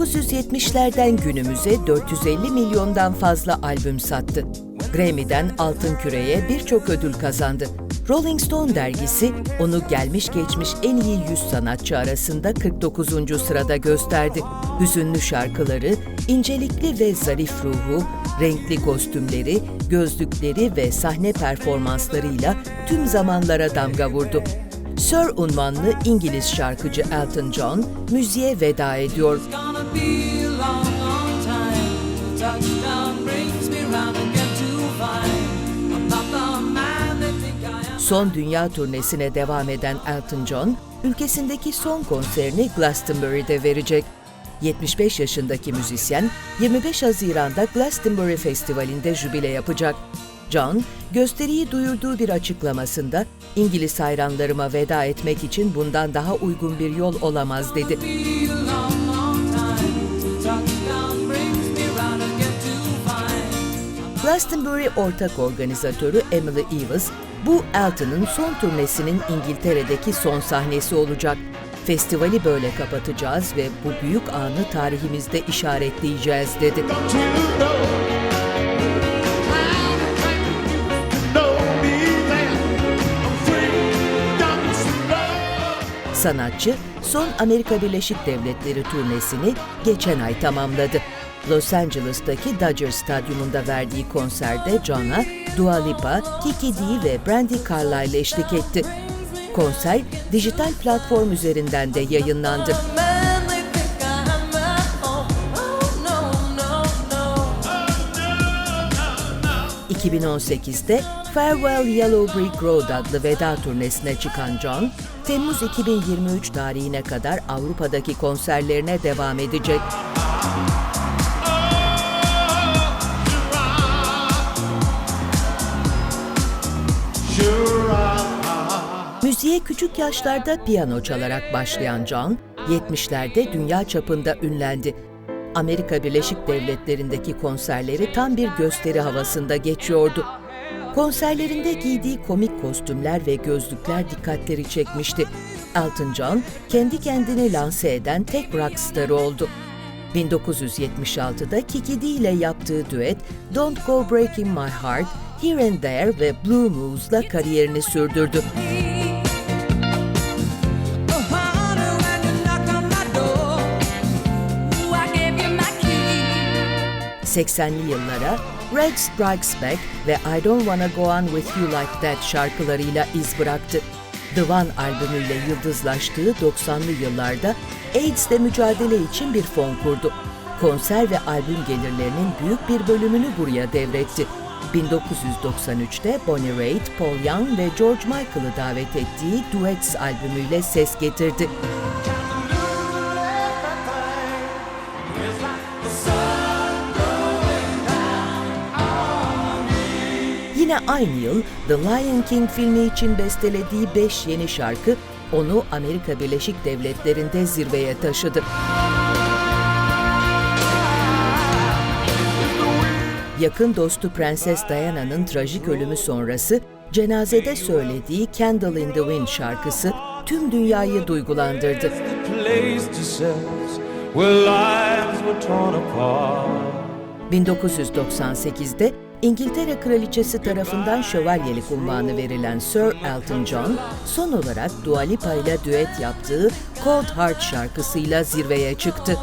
1970'lerden günümüze 450 milyondan fazla albüm sattı. Grammy'den Altın Küre'ye birçok ödül kazandı. Rolling Stone dergisi onu gelmiş geçmiş en iyi 100 sanatçı arasında 49. sırada gösterdi. Hüzünlü şarkıları, incelikli ve zarif ruhu, renkli kostümleri, gözlükleri ve sahne performanslarıyla tüm zamanlara damga vurdu. Sir unvanlı İngiliz şarkıcı Elton John müziğe veda ediyor. Gonna be a long, long time. Touchdown brings me round again to find I'm not the man they think I am. Son dünya turnesine devam eden Elton John, ülkesindeki son konserini Glastonbury'de verecek. 75 yaşındaki müzisyen 25 Haziran'da Glastonbury Festivali'nde jübile yapacak. John, gösteriyi duyurduğu bir açıklamasında İngiliz hayranlarıma veda etmek için bundan daha uygun bir yol olamaz dedi. Glastonbury ortak organizatörü Emily Evans, bu Elton'ın son turnesinin İngiltere'deki son sahnesi olacak. Festivali böyle kapatacağız ve bu büyük anı tarihimizde işaretleyeceğiz dedi. Sanatçı, son Amerika Birleşik Devletleri turnesini geçen ay tamamladı. Los Angeles'taki Dodger Stadyumunda verdiği konserde John'a Dua Lipa, Kiki Dee ve Brandy Carlile eşlik etti. Konser dijital platform üzerinden de yayınlandı. Man, they think I am at home. Oh, no, no, no. 2018'de Farewell Yellow Brick Road adlı veda turnesine çıkan John, Temmuz 2023 tarihine kadar Avrupa'daki konserlerine devam edecek. Müziğe küçük yaşlarda piyano çalarak başlayan John, 70'lerde dünya çapında ünlendi. Amerika Birleşik Devletleri'ndeki konserleri tam bir gösteri havasında geçiyordu. Konserlerinde giydiği komik kostümler ve gözlükler dikkatleri çekmişti. Elton John, kendi kendini lanse eden tek rockstar oldu. 1976'da Kiki Dee ile yaptığı düet Don't Go Breaking My Heart, Here and There ve Blue Moons'la kariyerini sürdürdü. 1980'li yıllara Red Strikes Back ve I Don't Wanna Go On With You Like That şarkılarıyla iz bıraktı. The One albümüyle yıldızlaştığı 90'lı yıllarda AIDS'le mücadele için bir fon kurdu. Konser ve albüm gelirlerinin büyük bir bölümünü buraya devretti. 1993'te Bonnie Raitt, Paul Young ve George Michael'ı davet ettiği Duets albümüyle ses getirdi. Yine aynı yıl The Lion King filmi için bestelediği 5 yeni şarkı onu Amerika Birleşik Devletleri'nde zirveye taşıdı. Yakın dostu Prenses Diana'nın trajik ölümü sonrası cenazede söylediği Candle in the Wind şarkısı tüm dünyayı duygulandırdı. where lives were torn apart. 1998'de İngiltere Kraliçesi tarafından şövalyelik unvanı verilen Sir Elton John, son olarak Dua Lipa ile düet yaptığı Cold Heart şarkısıyla zirveye çıktı.